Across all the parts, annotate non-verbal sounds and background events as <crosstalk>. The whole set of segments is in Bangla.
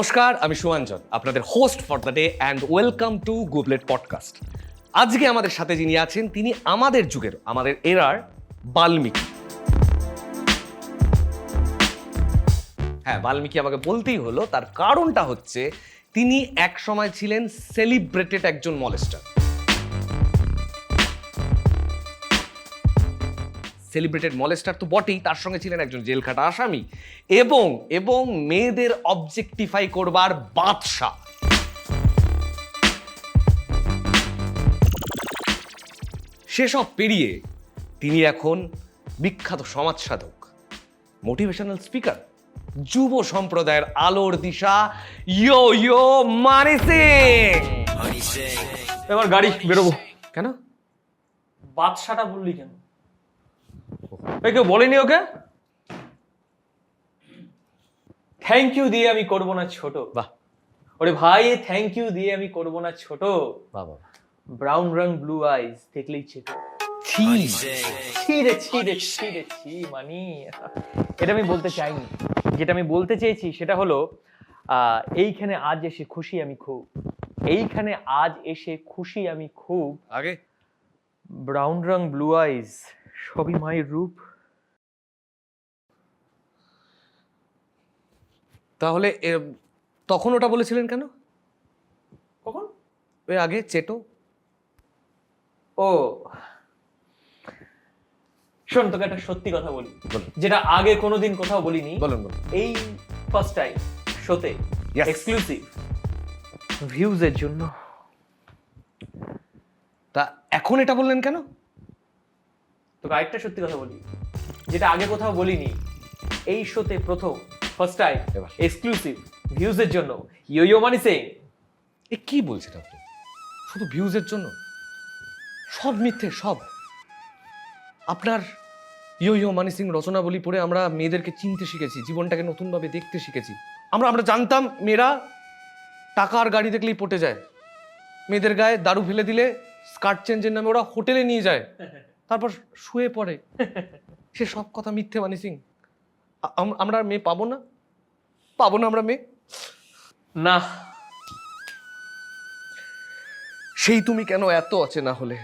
নমস্কার, আমি সুমাঞ্জন আপনাদের host for the day and welcome to Gublet podcast আজকে আমাদের সাথে যিনি আছেন, তিনি আমাদের যুগের, আমাদের এরার বাল্মীকি। হ্যাঁ বাল্মীকি আমাকে বলতেই হলো, তার কারণটা হচ্ছে তিনি একসময় ছিলেন সেলিব্রেটেড একজন মলেস্টার সেলিব্রেটেড মলেস্টার তো বটেই তার সঙ্গে ছিলেন একজন জেল খাটা আসামি। এবং এবং মেয়েদের অবজেক্টিফাই করবার বাদশাহ। সেসব পেরিয়ে তিনি এখন বিখ্যাত সমাজ সাধক মোটিভেশনাল স্পিকার যুব সম্প্রদায়ের আলোর দিশা ইয়ো ইয়ো মানি সিং এবার গাড়ি বেরোবো। কেন? বাদশাটা বললি কেন? কেউ বলেনি ওকে? থ্যাংক ইউ দিয়ে আমি করব না ছোট। বাহ। ওরে ভাই থ্যাংক ইউ দিয়ে আমি করব না ছোট। বাবা ব্রাউন রং ব্লু আইজ দেখলেই ছি ছি মানি এটা আমি বলতে চাইনি। যেটা আমি বলতে চেয়েছি সেটা হলো আহ, এইখানে আজ এসে খুশি আমি খুব। এইখানে আজ এসে খুশি আমি খুব। আগে। ব্রাউন রং ব্লু আইজ সবই মায়ের রূপ। তাহলে তখন ওটা বলেছিলেন কেন? কখন? ওই আগে চেটো। ও। শোন তোকে একটা সত্যি কথা বলি। যেটা আগে কোনোদিন কোথাও বলিনি। বলুন বলুন। এই ফার্স্ট টাইম শোতে. এক্সক্লুসিভ ভিউজের জন্য। তা এখন এটা বললেন কেন? তোকে আরেকটা সত্যি কথা বলি যেটা আগে কোথাও বলিনি এই শোতে প্রথম ফার্স্ট টাইম। এক্সক্লুসিভ ভিউজের জন্য ইয়ো ইয়ো মানি সিং এ কি বলছেন আপনি? শুধু ভিউজের জন্য? সব মিথ্যে সব। আপনার ইয়ো ইয়ো মানি সিং রচনাবলী পড়ে আমরা মেয়েদেরকে চিনতে শিখেছি জীবনটাকে নতুনভাবে দেখতে শিখেছি। আমরা আমরা জানতাম মেয়েরা টাকা আর গাড়ি দেখলেই পটে যায়। মেয়েদের গায়ে দারু ফেলে দিলে স্কার্ট চেঞ্জের নামে ওরা হোটেলে নিয়ে যায়। <laughs> তারপর শুয়ে পড়ে। সে সব কথা মিথ্যে মানি সিং আমরা মেয়ে পাবো না। পাবো না আমরা মেয়ে। না। সেই তুমি কেন এত অচেনা হলে?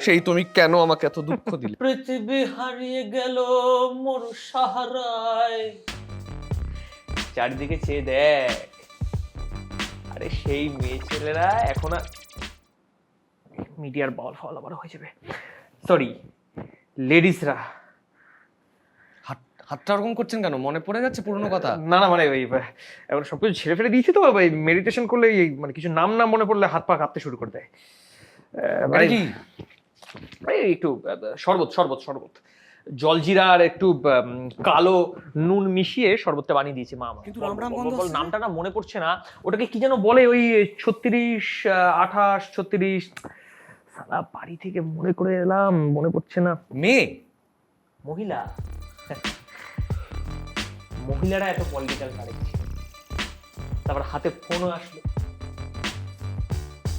সেই তুমি কেন আমাকে এত দুঃখ দিলে? <laughs> পৃথিবী হারিয়ে গেল মোর সাহারায়। চারিদিকে চেয়ে দেখ। আরে সেই মেয়ে ছেলেরা এখন আর মিডিয়ার বল ফল আবার হয়ে যাবে। সরি লেডিসরা হাতটা ওরকম করছেন কেন? মনে পড়ে যাচ্ছে পুরনো কথা। না না মানে ওই এখন সবকিছু ছেড়ে ফেলে দিয়েছি তো ওই মেডিটেশন করলে এই মানে কিছু নাম নাম মনে পড়লে হাত পা কাঁপতে শুরু করে দেয়। আহ, মানে কি? একটু শরবত শরবত শরবত। জলজিরা আর একটু কালো নুন মিশিয়ে শরবতটা বানিয়ে দিয়েছে মা আমার কিন্তু না? নামটা না মনে পড়ছে না। ওটাকে কি যেন বলে ওই ছত্রিশ আঠাশ ছত্রিশ সারা বাড়ি থেকে মনে করে এলাম মনে পড়ছে না। মেয়ে! মহিলা? মহিলারা এত পলিটিক্যাল কারেক্ট তারপর হাতে ফোনও আসলো।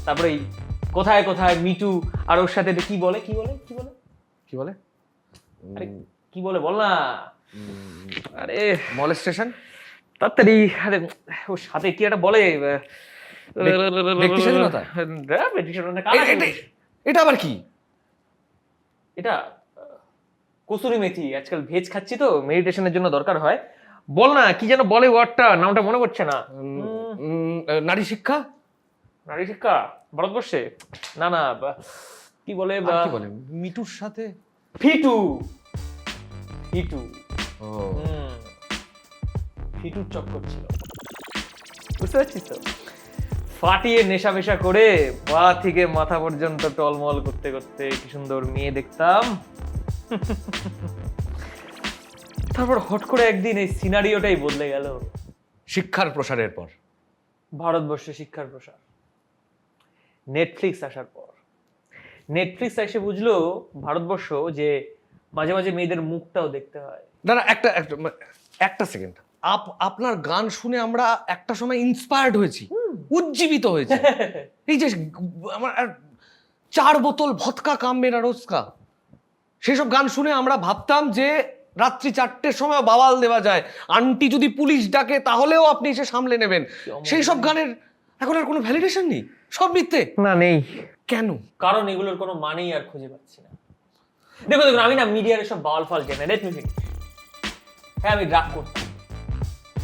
তারপরে এই কোথায় কোথায় মিটু আর ওর সাথে কি বলে কি বলে কি বলে? কি বলে? আরে কি বলে বল না। আরে মল স্টেশন তাড়াতাড়ি আরে ওর সাথে কি একটা বলে? ব্যক্তি স্বাধীনতা? হ্যাঁ, ব্যক্তি স্বাধীনতা? এটা আবার কি? এটা কসুরি মেথি। আজকাল ভেজ খাচ্ছি তো মেডিটেশনের জন্য দরকার হয়। বল না কি যেন বলে ওয়ার্ডটা নামটা মনে পড়ছে না। নারী শিক্ষা? নারী শিক্ষা ভারতবর্ষে? না না কি বলে কি বলে? মিটুর সাথে? ফিটু। ফিটু। ফিটুর চক্কর ছিল। বুঝতে পারছিস তো? ফাটিয়ে নেশা মেশা করে পা থেকে মাথা পর্যন্ত টলমল করতে করতে কি সুন্দর মেয়ে দেখতাম। তারপর হট করে একদিন এই সিনারিওটাই বদলে গেল। শিক্ষার প্রসারের পর। ভারতবর্ষে শিক্ষার প্রসার। নেটফ্লিক্স আসার পর। নেটফ্লিক্স এসে বুঝলো ভারতবর্ষ যে মাঝে মাঝে মেয়েদের মুখটাও দেখতে হয়। না না একটা একটা একটা সেকেন্ড আপ আপনার গান শুনে আমরা একটা সময় ইন্সপায়ার্ড হয়েছি। উজ্জীবিত হয়েছি। <laughs> এই যে আমার চার বোতল ভদকা কাম রোজকা। সেসব গান শুনে আমরা ভাবতাম যে রাত্রি চারটের সময় বাওয়াল দেওয়া যায়। আন্টি যদি পুলিশ ডাকে তাহলেও আপনি এসে সামলে নেবেন। সেই সব গানের এখন আর কোনো ভ্যালিডেশন নেই? সব মিথ্যে? না নেই। কেন? কারণ এগুলোর কোনো মানেই আর খুঁজে পাচ্ছি না। দেখো দেখুন আমি না মিডিয়ার এসব বাউল ফাল জেনে লেট মি হ্যাঁ আমি ড্রাগ করতাম।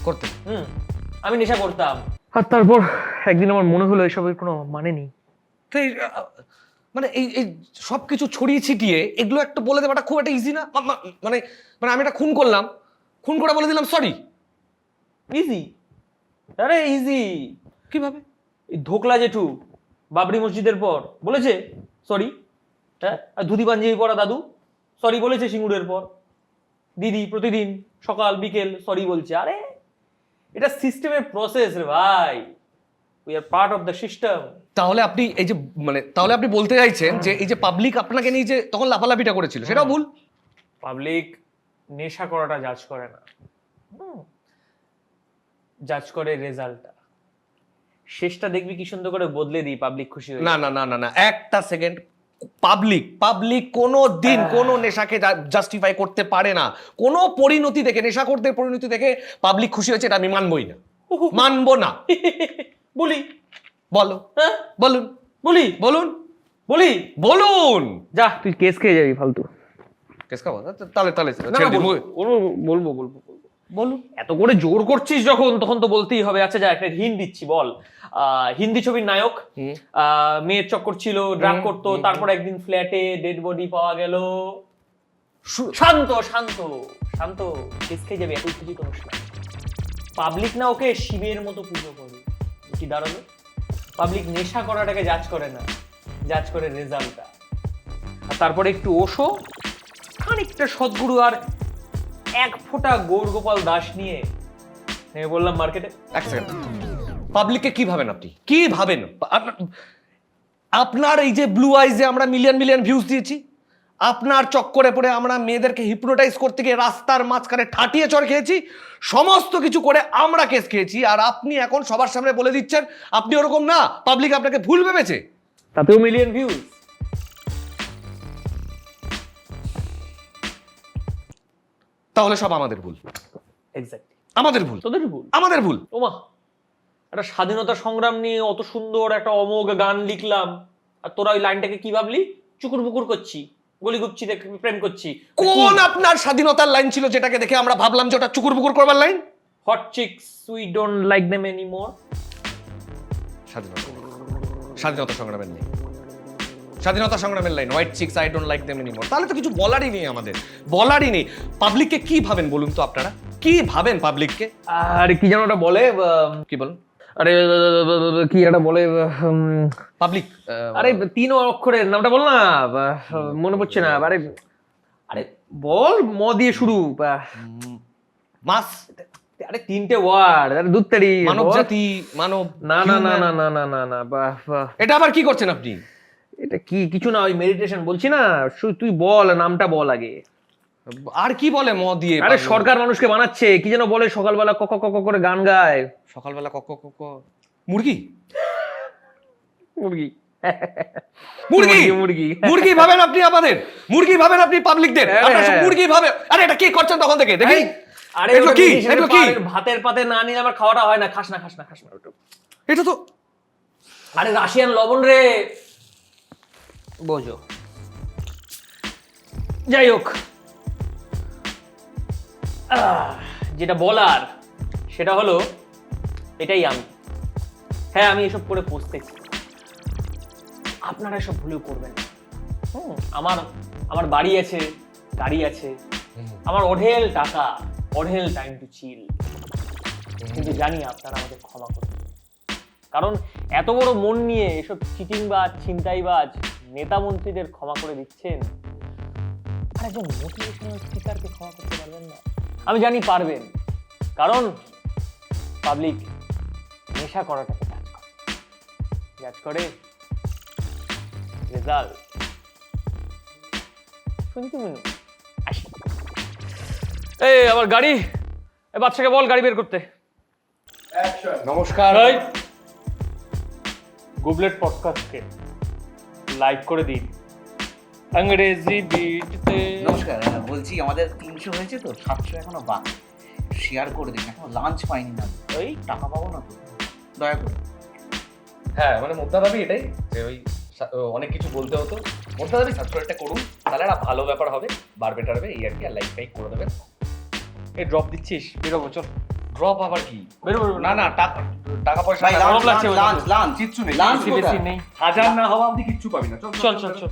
করতে হুম আমি নেশা করতাম। আর তারপর একদিন আমার মনে হলো এসবের কোনো মানে নেই। তো মানে এই এই সব কিছু ছড়িয়ে ছিটিয়ে এগুলো একটা বলে দেওয়াটা খুব একটা ইজি না? মানে মানে আমি একটা খুন করলাম। খুন করে বলে দিলাম সরি ইজি আরে ইজি কীভাবে? এই ধোকলা জেঠু বাবরি মসজিদের পর বলেছে? সরি হ্যাঁ? আর ধুতি পাঞ্জাবি পরা দাদু? সরি বলেছে সিঙ্গুরের পর। দিদি প্রতিদিন সকাল বিকেল সরি বলছে। আরে এটা সিস্টেমের প্রসেস রে ভাই। We are part of the system তাহলে আপনি এই যে মানে তাহলে আপনি বলতে চাইছেন যে এই যে পাবলিক আপনাকে নিয়ে যে তখন লাফালাফিটা করেছিল সেটাও ভুল? পাবলিক নেশা করাটা জাজ করে না। জাজ করে রেজাল্টটা শেষটা দেখবি কি সুন্দর করে বদলে দিই পাবলিক খুশি হয়ে না না না না না একটা সেকেন্ড পাবলিক পাবলিক কোনো দিন কোনো নেশাকে জাস্টিফাই করতে পারে না। কোনো পরিণতি দেখে নেশাখোরদের পরিণতি দেখে পাবলিক খুশি হয়েছে এটা আমি মানবই না। মানবো না। <laughs> বলি। বলো। হ্যাঁ? বলুন। বলি। বলুন। বলি। বলুন। যা তুই কেস খেয়ে যাবি ফালতু। কেস খাব? তাহলে তাহলে বলব বলব। বলুন। এত করে জোর করছিস যখন তখন তো বলতেই হবে। আচ্ছা যা একটা হিন্ট দিচ্ছি বল। হিন্দি ছবির নায়ক মেয়ের চক্কর ছিল ড্রাগ করতো তারপর একদিন ফ্ল্যাটে ডেড বডি পাওয়া গেল। শান্ত শান্ত শান্ত। কেস যাবে এত উত্তেজিত হোস না পাবলিক না ওকে শিবের মতো পুজো করে। কি দাঁড়াল পাবলিক নেশা করাটাকে জাজ করে না। জাজ করে রেজাল্টটা। আর তারপরে একটু ওশো খানিকটা সদ্গুরু আর এক ফোঁটা গৌরগোপাল দাস নিয়ে নেমে বললাম মার্কেটে এক সেকেন্ড পাবলিককে কি ভাবেন আপনি? কি ভাবেন? আপনার- এই যে ব্লু আইজে আমরা মিলিয়ন মিলিয়ন ভিউজ দিয়েছি আপনার চক্করে পড়ে আমরা মেয়েদেরকে হিপনোটাইজ করতে গিয়ে রাস্তার মাঝখানে ঠাটিয়ে চড় খেয়েছি সমস্ত কিছু করে আমরা কেস খেয়েছি আর আপনি এখন সবার সামনে বলে দিচ্ছেন আপনি ওরকম না পাবলিক আপনাকে ভুল ভেবেছে। তাতেও মিলিয়ন ভিউজ তাহলে সব আমাদের ভুল। এক্স্যাক্টলি আমাদের ভুল। তোদের ভুল? আমাদের ভুল। ওমা একটা স্বাধীনতা সংগ্রাম নিয়ে অত সুন্দর একটা অমোঘ গান লিখলাম। আর তোরা ওই লাইনটাকে কি ভাবলি? চুকুর বুকুর করছি গলি গুচ্ছি দেখে প্রেম করছি। কোন আপনার স্বাধীনতার লাইন ছিল যেটাকে দেখে আমরা ভাবলাম যে ওটা চুকুর বুকুর করবার line? Hot chicks we don't like them any more স্বাধীনতা স্বাধীনতা সংগ্রামের নেই। স্বাধীনতা সংগ্রামের line white chicks I don't like them anymore তাহলে তো কিছু বলারই নেই আমাদের। বলারই নেই। পাবলিককে কি ভাবেন বলুন তো আপনারা? কি ভাবেন পাবলিককে আর কি যেন ওটা বলে কি বলুন আরে কি একটা বলে পাবলিক আরে তিন অক্ষরের নামটা বল না মনে পড়ছে না। আরে আরে বল ম দিয়ে শুরু মাস। আরে তিনটে ওয়ার্ড আরে দুধ তাড়ি মানব জাতি মানব না না না না না না না এটা আবার কি করছেন আপনি? এটা কি? কিছু না ওই মেডিটেশন বলছি না তুই বল নামটা বল আগে। আর কি বলে ম দিয়ে আরে সরকার মানুষকে বানাচ্ছে কি যেন বলে সকালবেলা কক কক করে গান গায়। সকালবেলা কক কক মুরগি? মুরগি। মুরগি! মুরগি মুরগি। ভাবেন আপনি আমাদের? মুরগি ভাবেন আপনি পাবলিকদের হ্যাঁ, হ্যাঁ। মুরগি ভাবে আরে এটা কি করছেন তখন থেকে? দেখি। আরে এগুলো কি? এটা এগুলো কি? ভাতের পাতে না নিলে আমার খাওয়াটা হয় না। খাস না খাস না খাস না। এটা তো আরে রাশিয়ান লবণ রে! বোঝো। যাই হোক। যেটা বলার সেটা হলো এটাই আমি। হ্যাঁ আমি এসব করে পৌঁছতেছি আপনারা এসব ভুলেও করবেন হুম, আমার আমার বাড়ি আছে গাড়ি আছে। আমার অঢেল টাকা অঢেল টাইম টু চিল কিন্তু জানি আপনারা আমাদের ক্ষমা করবেন। কারণ এত বড় মন নিয়ে এসব চিটিংবাজ ছিনতাইবাজ নেতা মন্ত্রীদের ক্ষমা করে দিচ্ছেন? আর একজন মোটিভেশনাল স্পিকারকে ক্ষমা করতে পারবেন না? আমি জানি পারবেন কারণ পাবলিক নেশা করাটাকে কাজ করে। কাজ করে রেজাল্ট শুনতে মনে আসি। এই আবার গাড়ি? এ বাচ্চাকে বল গাড়ি বের করতে। নমস্কার। এই। গুবলেট পডকাস্টকে লাইক করে দিন। আংরেজি বিটতে নমস্কার হ্যাঁ, বলছি আমাদের তিনশো হয়েছে তো সাতশো এখনও বাকি। শেয়ার করে দিন এখন লাঞ্চ পাইনি না। ওই? টাকা পাবো না তো? দয়া করে। হ্যাঁ মানে মুদ্রা দাবি এটাই যে ওই অনেক কিছু বলতে হতো। মুদ্রা দাবি সাবস্ক্রাইবটা করুন তাহলে একটা ভালো ব্যাপার হবে বাড়বে টাড়বে এই আর কি আর লাইক ফাইক করে দেবেন। এই ড্রপ দিচ্ছিস বেরোবো বছর ড্রপ আবার কি? না না টাকা টাকা পয়সা লাগছে লাঞ্চ লাঞ্চ কিচ্ছু নেই। লাঞ্চ নেই। হাজার না হওয়া অব্দি কিচ্ছু পাবি না। চল চল। চল চল।